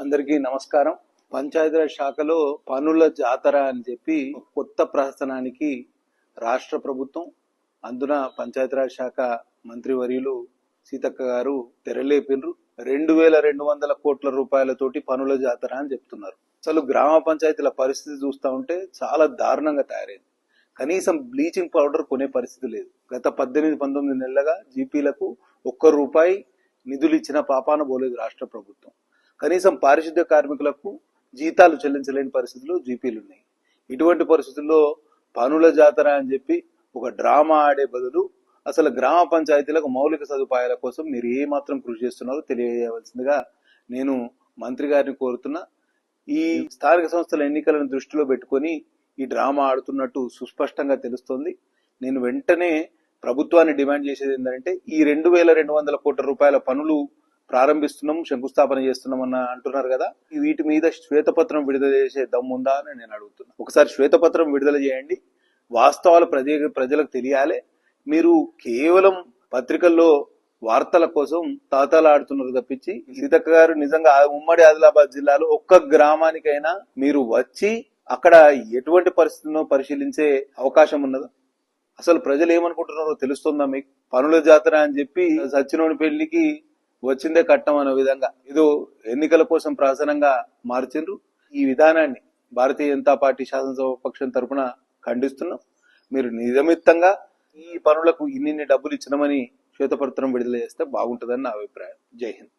అందరికీ నమస్కారం. పంచాయతీరాజ్ శాఖలో పనుల జాతర అని చెప్పి కొత్త ప్రహసనానికి రాష్ట్ర ప్రభుత్వం అందున పంచాయతీరాజ్ శాఖ మంత్రివర్యులు సీతక్క గారు తెరలేపినరు. రెండు వేల రెండు వందల కోట్ల రూపాయలతోటి పనుల జాతర అని చెప్తున్నారు. అసలు గ్రామ పంచాయతీల పరిస్థితి చూస్తా ఉంటే చాలా దారుణంగా తయారైంది. కనీసం బ్లీచింగ్ పౌడర్ కొనే పరిస్థితి లేదు. గత పద్దెనిమిది పంతొమ్మిది నెలలుగా జీపీలకు ఒక్క రూపాయి నిధులు ఇచ్చిన పాపాన పోలేదు రాష్ట్ర ప్రభుత్వం. కనీసం పారిశుద్ధ్య కార్మికులకు జీతాలు చెల్లించలేని పరిస్థితులు జీపీలు ఉన్నాయి. ఇటువంటి పరిస్థితుల్లో పనుల జాతర అని చెప్పి ఒక డ్రామా ఆడే బదులు అసలు గ్రామ పంచాయతీలకు మౌలిక సదుపాయాల కోసం మీరు ఏమాత్రం కృషి చేస్తున్నారో తెలియజేయవలసిందిగా నేను మంత్రి గారిని కోరుతున్నా ఈ స్థానిక సంస్థల ఎన్నికలను దృష్టిలో పెట్టుకొని ఈ డ్రామా ఆడుతున్నట్టు సుస్పష్టంగా తెలుస్తోంది. నేను వెంటనే ప్రభుత్వాన్ని డిమాండ్ చేసేది ఏంటంటే ఈ రెండు వేల రెండు వందల కోట్ల రూపాయల పనులు ప్రారంభిస్తున్నాం శంకుస్థాపన చేస్తున్నాం అన్న అంటున్నారు కదా. వీటి మీద శ్వేతపత్రం విడుదల చేసే దమ్ముందా అని నేను అడుగుతున్నా. ఒకసారి శ్వేతపత్రం విడుదల చేయండి. వాస్తవాలు ప్రజ ప్రజలకు తెలియాలి. మీరు కేవలం పత్రికల్లో వార్తల కోసం తాతలాడుతున్నారు తప్పించి సీతక్క గారు నిజంగా ఉమ్మడి ఆదిలాబాద్ జిల్లాలో ఒక్క గ్రామానికైనా మీరు వచ్చి అక్కడ ఎటువంటి పరిస్థితిలో పరిశీలించే అవకాశం ఉన్నదా? అసలు ప్రజలు ఏమనుకుంటున్నారో తెలుస్తుందా మీకు? పనుల జాతర అని చెప్పి సచ్చినోని పెళ్ళికి వచ్చిందే కట్టం అనే విధంగా. ఏదో ఎన్నికల కోసం ప్రహసనంగా మార్చిండ్రు. ఈ విధానాన్ని భారతీయ జనతా పార్టీ శాసనసభ పక్షం తరఫున ఖండిస్తున్నాం. మీరు నియమితంగా ఈ పనులకు ఇన్ని డబ్బులు ఇచ్చినామని శ్వేతపత్రం విడుదల చేస్తే బాగుంటుందని నా అభిప్రాయం. జై హింద్.